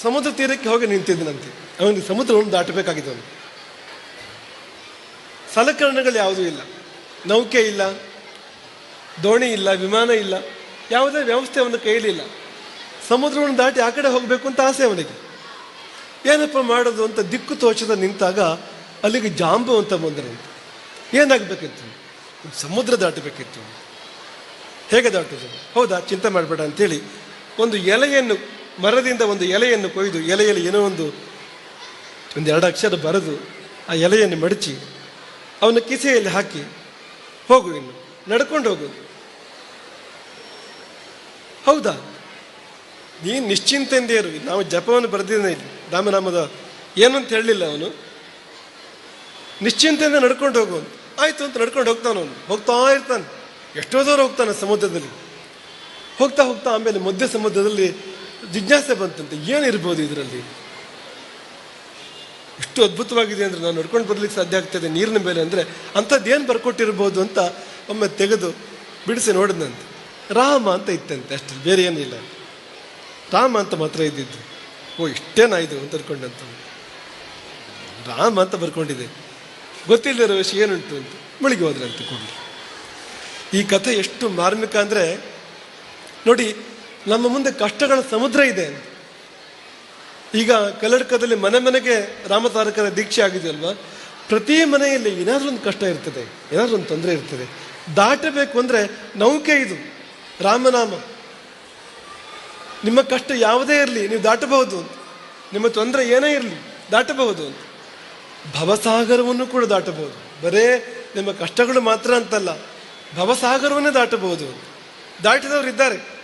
ಸಮುದ್ರ ತೀರಕ್ಕೆ ಹೋಗಿ ನಿಂತಿದ್ದನಂತೆ. ಅವನಿಗೆ ಸಮುದ್ರವನ್ನು ದಾಟಬೇಕಾಗಿದೆ ಅವನು ಸಲಕರಣೆಗಳು ಯಾವುದೂ ಇಲ್ಲ. ನೌಕೆ ಇಲ್ಲ, ದೋಣಿ ಇಲ್ಲ, ವಿಮಾನ ಇಲ್ಲ, ಯಾವುದೇ ವ್ಯವಸ್ಥೆ ಅವನ ಇಲ್ಲ. ಸಮುದ್ರವನ್ನು ದಾಟಿ ಆ ಕಡೆ ಹೋಗಬೇಕು ಅಂತ ಆಸೆ ಅವನಿಗೆ. ಏನಪ್ಪ ಮಾಡೋದು ಅಂತ ದಿಕ್ಕು ತೋಚದ ನಿಂತಾಗ ಅಲ್ಲಿಗೆ ಜಾಂಬು ಅಂತ ಬಂದರಂತೆ. ಏನಾಗಬೇಕಿತ್ತು ಸಮುದ್ರ ದಾಟಬೇಕಿತ್ತು. ಹೇಗೆ ದಾಟೋದು ಹೌದಾ? ಚಿಂತೆ ಮಾಡಬೇಡ ಅಂತೇಳಿ ಒಂದು ಎಲೆಯನ್ನು, ಮರದಿಂದ ಒಂದು ಎಲೆಯನ್ನು ಕೊಯ್ದು ಎಲೆಯಲ್ಲಿ ಏನೋ ಒಂದು ಒಂದು ಎರಡು ಅಕ್ಷರ ಬರೆದು ಆ ಎಲೆಯನ್ನು ಮಡಚಿ ಅವನ ಕಿಸೆಯಲ್ಲಿ ಹಾಕಿ, ಹೋಗು ಇನ್ನು, ನಡ್ಕೊಂಡು ಹೋಗು. ಹೌದಾ? ನೀನು ನಿಶ್ಚಿಂತೆಂದೇರು ನಾವು ಜಪವನ್ನು ಬರೆದಿದ್ದೇನೆ ಇಲ್ಲಿ, ರಾಮನಾಮದ ಏನು ಅಂತ ಹೇಳಲಿಲ್ಲ ಅವನು. ನಿಶ್ಚಿಂತೆಯಿಂದ ನಡ್ಕೊಂಡು ಹೋಗು ಆಯ್ತು ಅಂತ ನಡ್ಕೊಂಡು ಹೋಗ್ತಾನೆ ಅವನು. ಹೋಗ್ತಾ ಇರ್ತಾನೆ. ಎಷ್ಟೋ ದೂರ ಹೋಗ್ತಾನೆ ಸಮುದ್ರದಲ್ಲಿ. ಹೋಗ್ತಾ ಹೋಗ್ತಾ ಆಮೇಲೆ ಮಧ್ಯ ಸಮುದ್ರದಲ್ಲಿ ಜಿಜ್ಞಾಸೆ ಬಂತಂತೆ, ಏನಿರ್ಬೋದು ಇದರಲ್ಲಿ? ಎಷ್ಟು ಅದ್ಭುತವಾಗಿದೆ ಅಂದರೆ ನಾನು ನಡ್ಕೊಂಡು ಬರ್ಲಿಕ್ಕೆ ಸಾಧ್ಯ ಆಗ್ತದೆ ನೀರಿನ ಮೇಲೆ ಅಂದರೆ ಅಂಥದ್ದು ಏನು ಬರ್ಕೊಟ್ಟಿರ್ಬೋದು ಅಂತ ಒಮ್ಮೆ ತೆಗೆದು ಬಿಡಿಸಿ ನೋಡಿದಂತೆ ರಾಮ ಅಂತ ಇತ್ತಂತೆ ಅಷ್ಟೇ ಬೇರೆ ಏನಿಲ್ಲ ರಾಮ ಅಂತ ಮಾತ್ರ ಇದ್ದಿದ್ದು. ಓ, ಇಷ್ಟೇನಾ ಇದು ಅಂತ ಅನ್ಕೊಂಡಂತ ರಾಮ ಅಂತ ಬರ್ಕೊಂಡಿದೆ ಗೊತ್ತಿಲ್ಲದಿರೋ ವಿಷಯ ಏನುಂಟು ಅಂತ ಮುಳುಗಿ ಅಂತ ಕೂಡಲೇ. ಈ ಕಥೆ ಎಷ್ಟು ಮಾರ್ಮಿಕ ಅಂದರೆ, ನೋಡಿ, ನಮ್ಮ ಮುಂದೆ ಕಷ್ಟಗಳ ಸಮುದ್ರ ಇದೆ ಈಗ ಕಲ್ಲಡ್ಕದಲ್ಲಿ ಮನೆ ಮನೆಗೆ ರಾಮತಾರಕರ ದೀಕ್ಷೆ ಆಗಿದೆಯಲ್ವಾ? ಪ್ರತಿ ಮನೆಯಲ್ಲಿ ಏನಾದರೂ ಒಂದು ಕಷ್ಟ ಇರ್ತದೆ, ಏನಾದರೂ ಒಂದು ತೊಂದರೆ ಇರ್ತದೆ. ದಾಟಬೇಕು ಅಂದರೆ ನೌಕೆ ಇದು, ರಾಮನಾಮ. ನಿಮ್ಮ ಕಷ್ಟ ಯಾವುದೇ ಇರಲಿ, ನೀವು ದಾಟಬಹುದು ನಿಮ್ಮ ತೊಂದರೆ ಏನೇ ಇರಲಿ, ದಾಟಬಹುದು ಅಂತ. ಭವಸಾಗರವನ್ನು ಕೂಡ ದಾಟಬಹುದು. ಬರೇ ನಿಮ್ಮ ಕಷ್ಟಗಳು ಮಾತ್ರ ಅಂತಲ್ಲ, ಭವಸಾಗರವನ್ನೇ ದಾಟಬಹುದು. ದಾಟಿದವರು ಇದ್ದಾರೆ.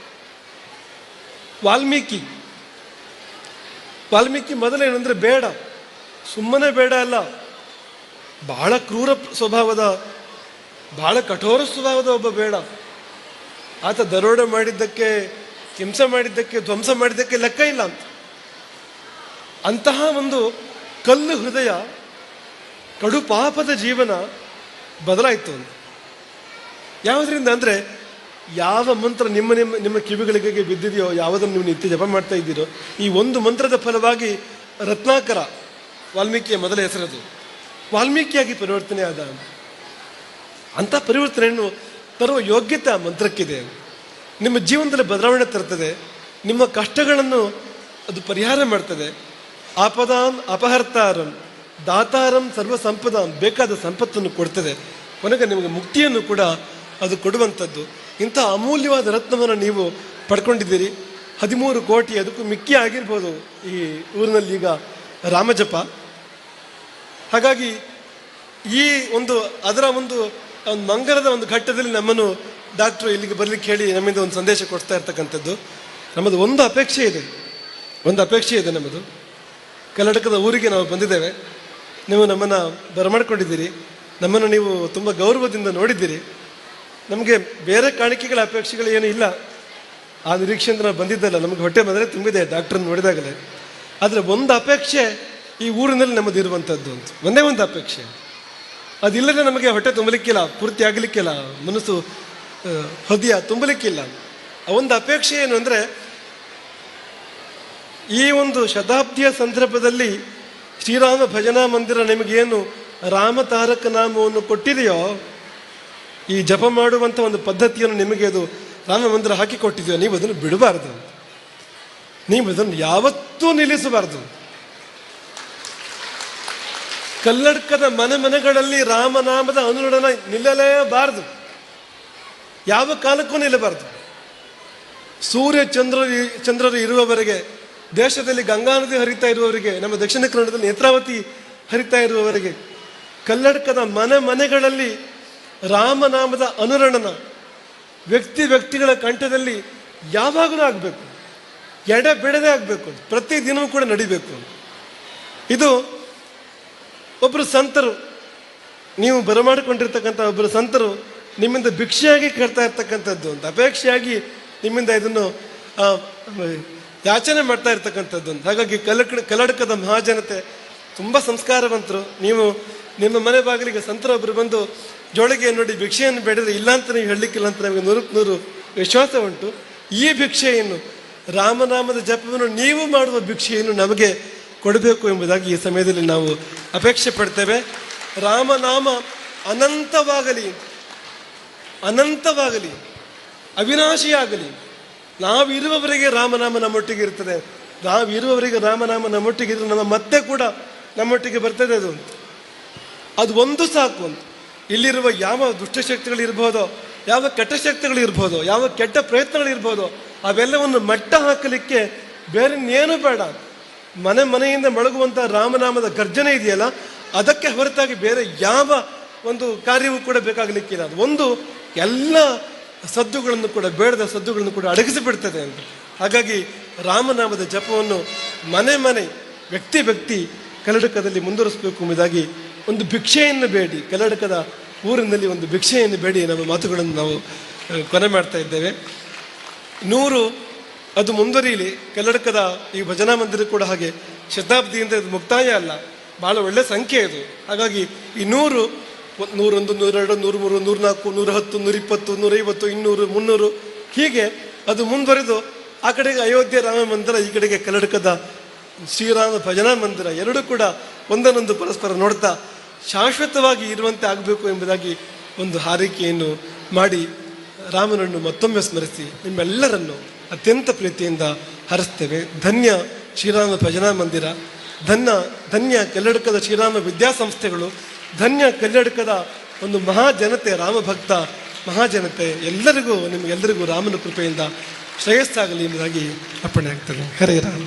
ವಾಲ್ಮೀಕಿ. ವಾಲ್ಮೀಕಿ ಮೊದಲೇನೆಂದ್ರೆ ಬೇಡ. ಸುಮ್ಮನೆ ಬೇಡ ಅಲ್ಲ. ಬಹಳ ಕ್ರೂರ ಸ್ವಭಾವದ, ಬಹಳ ಕಠೋರ ಸ್ವಭಾವದ ಒಬ್ಬ ಬೇಡ. ಆತ ದರೋಡೆ ಮಾಡಿದ್ದಕ್ಕೆ, ಹಿಂಸೆ ಮಾಡಿದ್ದಕ್ಕೆ, ಧ್ವಂಸ ಮಾಡಿದ್ದಕ್ಕೆ ಲೆಕ್ಕ ಇಲ್ಲ ಅಂತ. ಅಂತಹ ಒಂದು ಕಲ್ಲು ಹೃದಯ ಕಡು ಪಾಪದ ಜೀವನ ಬದಲಾಯಿತು ಅಂತ. ಯಾವುದರಿಂದ ಅಂದರೆ, ಯಾವ ಮಂತ್ರ ನಿಮ್ಮ ನಿಮ್ಮ ನಿಮ್ಮ ಕಿವಿಗಳಿಗೆ ಬಿದ್ದಿದೆಯೋ, ಯಾವುದನ್ನು ನೀವು ನಿತ್ಯ ಜಪ ಮಾಡ್ತಾ ಇದ್ದೀರೋ, ಈ ಒಂದು ಮಂತ್ರದ ಫಲವಾಗಿ ರತ್ನಾಕರ ವಾಲ್ಮೀಕಿಯ ಮೊದಲ ಹೆಸರದು. ವಾಲ್ಮೀಕಿಯಾಗಿ ಪರಿವರ್ತನೆ ಆದ ಅಂಥ ಪರಿವರ್ತನೆಯನ್ನು ತರುವ ಯೋಗ್ಯತೆ ಮಂತ್ರಕ್ಕಿದೆ. ನಿಮ್ಮ ಜೀವನದಲ್ಲಿ ಬದಲಾವಣೆ ತರ್ತದೆ. ನಿಮ್ಮ ಕಷ್ಟಗಳನ್ನು ಅದು ಪರಿಹಾರ ಮಾಡ್ತದೆ. ಆಪದಾನ್ ಅಪಹರ್ತಾರಂ ದಾತಾರಂ ಸರ್ವ ಸಂಪದ ಬೇಕಾದ ಸಂಪತ್ತನ್ನು ಕೊಡ್ತದೆ. ಕೊನೆಗೆ ನಿಮಗೆ ಮುಕ್ತಿಯನ್ನು ಕೂಡ ಅದು ಕೊಡುವಂಥದ್ದು. ಇಂಥ ಅಮೂಲ್ಯವಾದ ರತ್ನವನ್ನು ನೀವು ಪಡ್ಕೊಂಡಿದ್ದೀರಿ. ಹದಿಮೂರು ಕೋಟಿ ಅದಕ್ಕೂ ಮಿಕ್ಕಿ ಆಗಿರ್ಬೋದು ಈ ಊರಿನಲ್ಲಿ ಈಗ ರಾಮಜಪ. ಹಾಗಾಗಿ ಈ ಒಂದು ಅದರ ಒಂದು ಒಂದು ಮಂಗಲದ ಒಂದು ಘಟ್ಟದಲ್ಲಿ ನಮ್ಮನ್ನು ಡಾಕ್ಟ್ರು ಇಲ್ಲಿಗೆ ಬರಲಿಕ್ಕೆ ಹೇಳಿ ನಮ್ಮಿಂದ ಒಂದು ಸಂದೇಶ ಕೊಡ್ತಾ ಇರ್ತಕ್ಕಂಥದ್ದು. ನಮ್ಮದು ಒಂದು ಅಪೇಕ್ಷೆ ಇದೆ. ಒಂದು ಅಪೇಕ್ಷೆ ಇದೆ ನಮ್ಮದು. ಕರ್ನಾಟಕದ ಊರಿಗೆ ನಾವು ಬಂದಿದ್ದೇವೆ. ನೀವು ನಮ್ಮನ್ನು ಬರಮಾಡ್ಕೊಂಡಿದ್ದೀರಿ. ನಮ್ಮನ್ನು ನೀವು ತುಂಬ ಗೌರವದಿಂದ ನೋಡಿದ್ದೀರಿ. ನಮಗೆ ಬೇರೆ ಕಾಣಿಕೆಗಳ ಅಪೇಕ್ಷೆಗಳು ಏನೂ ಇಲ್ಲ. ಆ ನಿರೀಕ್ಷೆಯಿಂದ ನಾವು ಬಂದಿದ್ದಲ್ಲ, ನಮಗೆ ಹೊಟ್ಟೆ ಬಂದರೆ ತುಂಬಿದೆ ಡಾಕ್ಟ್ರನ್ನ ನೋಡಿದಾಗಲೇ. ಆದರೆ ಒಂದು ಅಪೇಕ್ಷೆ ಈ ಊರಿನಲ್ಲಿ ನಮ್ಮದು ಇರುವಂಥದ್ದು ಅಂತ. ಒಂದೇ ಒಂದು ಅಪೇಕ್ಷೆ. ಅದಿಲ್ಲದೆ ನಮಗೆ ಹೊಟ್ಟೆ ತುಂಬಲಿಕ್ಕಿಲ್ಲ, ಪೂರ್ತಿ ಆಗಲಿಕ್ಕಿಲ್ಲ, ಮನಸ್ಸು ಹೃದಯ ತುಂಬಲಿಕ್ಕಿಲ್ಲ. ಆ ಒಂದು ಅಪೇಕ್ಷೆ ಏನು ಅಂದರೆ ಈ ಒಂದು ಶತಾಬ್ದಿಯ ಸಂದರ್ಭದಲ್ಲಿ ಶ್ರೀರಾಮ ಭಜನಾ ಮಂದಿರ ನಿಮಗೇನು ರಾಮ ತಾರಕ ನಾಮವನ್ನು ಕೊಟ್ಟಿದೆಯೋ, ಈ ಜಪ ಮಾಡುವಂಥ ಒಂದು ಪದ್ಧತಿಯನ್ನು ನಿಮಗೆ ಅದು ರಾಮ ಮಂದಿರ ಹಾಕಿಕೊಟ್ಟಿದೆಯೋ ನೀವು ಅದನ್ನು ಬಿಡಬಾರ್ದು. ನೀವು ಅದನ್ನು ಯಾವತ್ತೂ ನಿಲ್ಲಿಸಬಾರ್ದು. ಕಲ್ಲಡ್ಕದ ಮನೆ ಮನೆಗಳಲ್ಲಿ ರಾಮನಾಮದ ಅನುರಣನ ನಿಲ್ಲಲೇಬಾರದು. ಯಾವ ಕಾಲಕ್ಕೂ ನಿಲ್ಲಬಾರದು. ಸೂರ್ಯ ಚಂದ್ರ, ಚಂದ್ರರು ಇರುವವರೆಗೆ ದೇಶದಲ್ಲಿ ಗಂಗಾ ನದಿ ಹರಿತಾ ಇರುವವರಿಗೆ, ನಮ್ಮ ದಕ್ಷಿಣ ಕನ್ನಡದಲ್ಲಿ ನೇತ್ರಾವತಿ ಹರಿತಾ ಇರುವವರಿಗೆ ಕನ್ನಡಕದ ಮನೆ ಮನೆಗಳಲ್ಲಿ ರಾಮನಾಮದ ಅನುರಣನ ವ್ಯಕ್ತಿ ವ್ಯಕ್ತಿಗಳ ಕಂಠದಲ್ಲಿ ಯಾವಾಗಲೂ ಆಗಬೇಕು. ಎಡ ಬಿಡದೆ ಆಗಬೇಕು. ಪ್ರತಿ ದಿನವೂ ಕೂಡ ನಡಿಬೇಕು. ಇದು ಒಬ್ಬರು ಸಂತರು, ನೀವು ಬರಮಾಡಿಕೊಂಡಿರ್ತಕ್ಕಂಥ ಒಬ್ಬರು ಸಂತರು ನಿಮ್ಮಿಂದ ಭಿಕ್ಷೆಯಾಗಿ ಕೇಳ್ತಾ ಇರ್ತಕ್ಕಂಥದ್ದು ಅಂತ, ಅಪೇಕ್ಷೆಯಾಗಿ ನಿಮ್ಮಿಂದ ಇದನ್ನು ಯಾಚನೆ ಮಾಡ್ತಾ ಇರ್ತಕ್ಕಂಥದ್ದು. ಹಾಗಾಗಿ ಕಲಕ ಕಲ್ಲಡಕದ ಮಹಾಜನತೆ ತುಂಬ ಸಂಸ್ಕಾರವಂತರು. ನೀವು ನಿಮ್ಮ ಮನೆ ಬಾಗಿಲಿಗೆ ಸಂತರೊಬ್ಬರು ಬಂದು ಜೋಳಿಗೆ ನೋಡಿ ಭಿಕ್ಷೆಯನ್ನು ಬೇಡಿದ್ರೆ ಇಲ್ಲ ಅಂತ ನೀವು ಹೇಳಲಿಕ್ಕಿಲ್ಲ ಅಂತ ನಮಗೆ ನೂರು ನೂರು ವಿಶ್ವಾಸ ಉಂಟು. ಈ ಭಿಕ್ಷೆಯನ್ನು, ರಾಮನಾಮದ ಜಪವನ್ನು ನೀವು ಮಾಡುವ ಭಿಕ್ಷೆಯನ್ನು ನಮಗೆ ಕೊಡಬೇಕು ಎಂಬುದಾಗಿ ಈ ಸಮಯದಲ್ಲಿ ನಾವು ಅಪೇಕ್ಷೆ ಪಡ್ತೇವೆ. ರಾಮನಾಮ ಅನಂತವಾಗಲಿ ಅನಂತವಾಗಲಿ, ಅವಿನಾಶಿಯಾಗಲಿ ನಾವಿರುವವರೆಗೆ ರಾಮನಾಮ ನಮ್ಮೊಟ್ಟಿಗೆ ಇರ್ತದೆ. ನಾವಿರುವವರೆಗೆ ರಾಮನಾಮ ನಮ್ಮೊಟ್ಟಿಗೆ ಇದ್ರೆ ನಮ್ಮ ಮತ್ತೆ ಕೂಡ ನಮ್ಮೊಟ್ಟಿಗೆ ಬರ್ತದೆ ಅದು. ಅದು ಒಂದು ಸಾಕು ಅಂತ. ಇಲ್ಲಿರುವ ಯಾವ ದುಷ್ಟಶಕ್ತಿಗಳಿರ್ಬೋದೋ ಯಾವ ಕೆಟ್ಟ ಶಕ್ತಿಗಳಿರ್ಬೋದು ಯಾವ ಕೆಟ್ಟ ಪ್ರಯತ್ನಗಳಿರ್ಬೋದು ಅವೆಲ್ಲವನ್ನು ಮಟ್ಟ ಹಾಕಲಿಕ್ಕೆ ಬೇರೆ ಇನ್ನೇನು ಬೇಡ. ಮನೆ ಮನೆಯಿಂದ ಮೊಳಗುವಂಥ ರಾಮನಾಮದ ಗರ್ಜನೆ ಇದೆಯಲ್ಲ, ಅದಕ್ಕೆ ಹೊರತಾಗಿ ಬೇರೆ ಯಾವ ಒಂದು ಕಾರ್ಯವೂ ಕೂಡ ಬೇಕಾಗಲಿಕ್ಕಿಲ್ಲ. ಅದು ಒಂದು ಎಲ್ಲ ಸದ್ದುಗಳನ್ನು ಕೂಡ, ಬೇಡದ ಸದ್ದುಗಳನ್ನು ಕೂಡ ಅಡಗಿಸಿಬಿಡ್ತದೆ ಅಂತ. ಹಾಗಾಗಿ ರಾಮನಾಮದ ಜಪವನ್ನು ಮನೆ ಮನೆ, ವ್ಯಕ್ತಿ ವ್ಯಕ್ತಿ ಕಲ್ಲಡಕದಲ್ಲಿ ಮುಂದುವರಿಸಬೇಕು ಎಂಬುದಾಗಿ ಒಂದು ಭಿಕ್ಷೆಯನ್ನು ಬೇಡಿ. ಕಲ್ಲಡಕದ ಊರಿನಲ್ಲಿ ಒಂದು ಭಿಕ್ಷೆಯನ್ನು ಬೇಡಿ ನಮ್ಮ ಮಾತುಗಳನ್ನು ನಾವು ಕೊನೆ ಮಾಡ್ತಾ ಇದ್ದೇವೆ. ನೂರು, ಅದು ಮುಂದುವರಿಯಲಿ. ಕಲ್ಲಡಕದ ಈ ಭಜನಾ ಮಂದಿರ ಕೂಡ ಹಾಗೆ ಶತಾಬ್ದಿಯಿಂದ ಇದು ಮುಕ್ತಾಯ ಅಲ್ಲ. ಭಾಳ ಒಳ್ಳೆ ಸಂಖ್ಯೆ ಇದು. ಹಾಗಾಗಿ ಈ ನೂರು ನೂರೊಂದು, ನೂರೆರಡು ನೂರು ಮೂರು ನೂರ್ನಾಲ್ಕು ನೂರ ಹತ್ತು ನೂರಿಪ್ಪತ್ತು, ನೂರೈವತ್ತು, ಇನ್ನೂರು, ಮುನ್ನೂರು. ಹೀಗೆ ಅದು ಮುಂದುವರೆದು ಆ ಕಡೆಗೆ ಅಯೋಧ್ಯೆ ರಾಮ ಮಂದಿರ, ಈ ಕಡೆಗೆ ಕನ್ನಡಕದ ಶ್ರೀರಾಮ ಭಜನಾ ಮಂದಿರ. ಎರಡೂ ಕೂಡ ಒಂದನ್ನೊಂದು ಪರಸ್ಪರ ನೋಡ್ತಾ ಶಾಶ್ವತವಾಗಿ ಇರುವಂತೆ ಆಗಬೇಕು ಎಂಬುದಾಗಿ ಒಂದು ಹಾರೈಕೆಯನ್ನು ಮಾಡಿ ರಾಮನನ್ನು ಮತ್ತೊಮ್ಮೆ ಸ್ಮರಿಸಿ ನಿಮ್ಮೆಲ್ಲರನ್ನು ಅತ್ಯಂತ ಪ್ರೀತಿಯಿಂದ ಹರಿಸ್ತೇವೆ. ಧನ್ಯ ಶ್ರೀರಾಮ ಭಜನಾ ಮಂದಿರ. ಧನ್ಯ ಧನ್ಯ ಕಲ್ಲಡಕದ ಶ್ರೀರಾಮ ವಿದ್ಯಾಸಂಸ್ಥೆಗಳು. ಧನ್ಯ ಕಲ್ಲಡಕದ ಒಂದು ಮಹಾಜನತೆ ರಾಮಭಕ್ತ ಮಹಾಜನತೆ ಎಲ್ಲರಿಗೂ ನಿಮಗೆಲ್ಲರಿಗೂ ರಾಮನ ಕೃಪೆಯಿಂದ ಶ್ರೇಯಸ್ಸಾಗಲಿ ಎಂಬುದಾಗಿ ಅರ್ಪಣೆ ಆಗ್ತದೆ ಹರೇ ರಾಮ.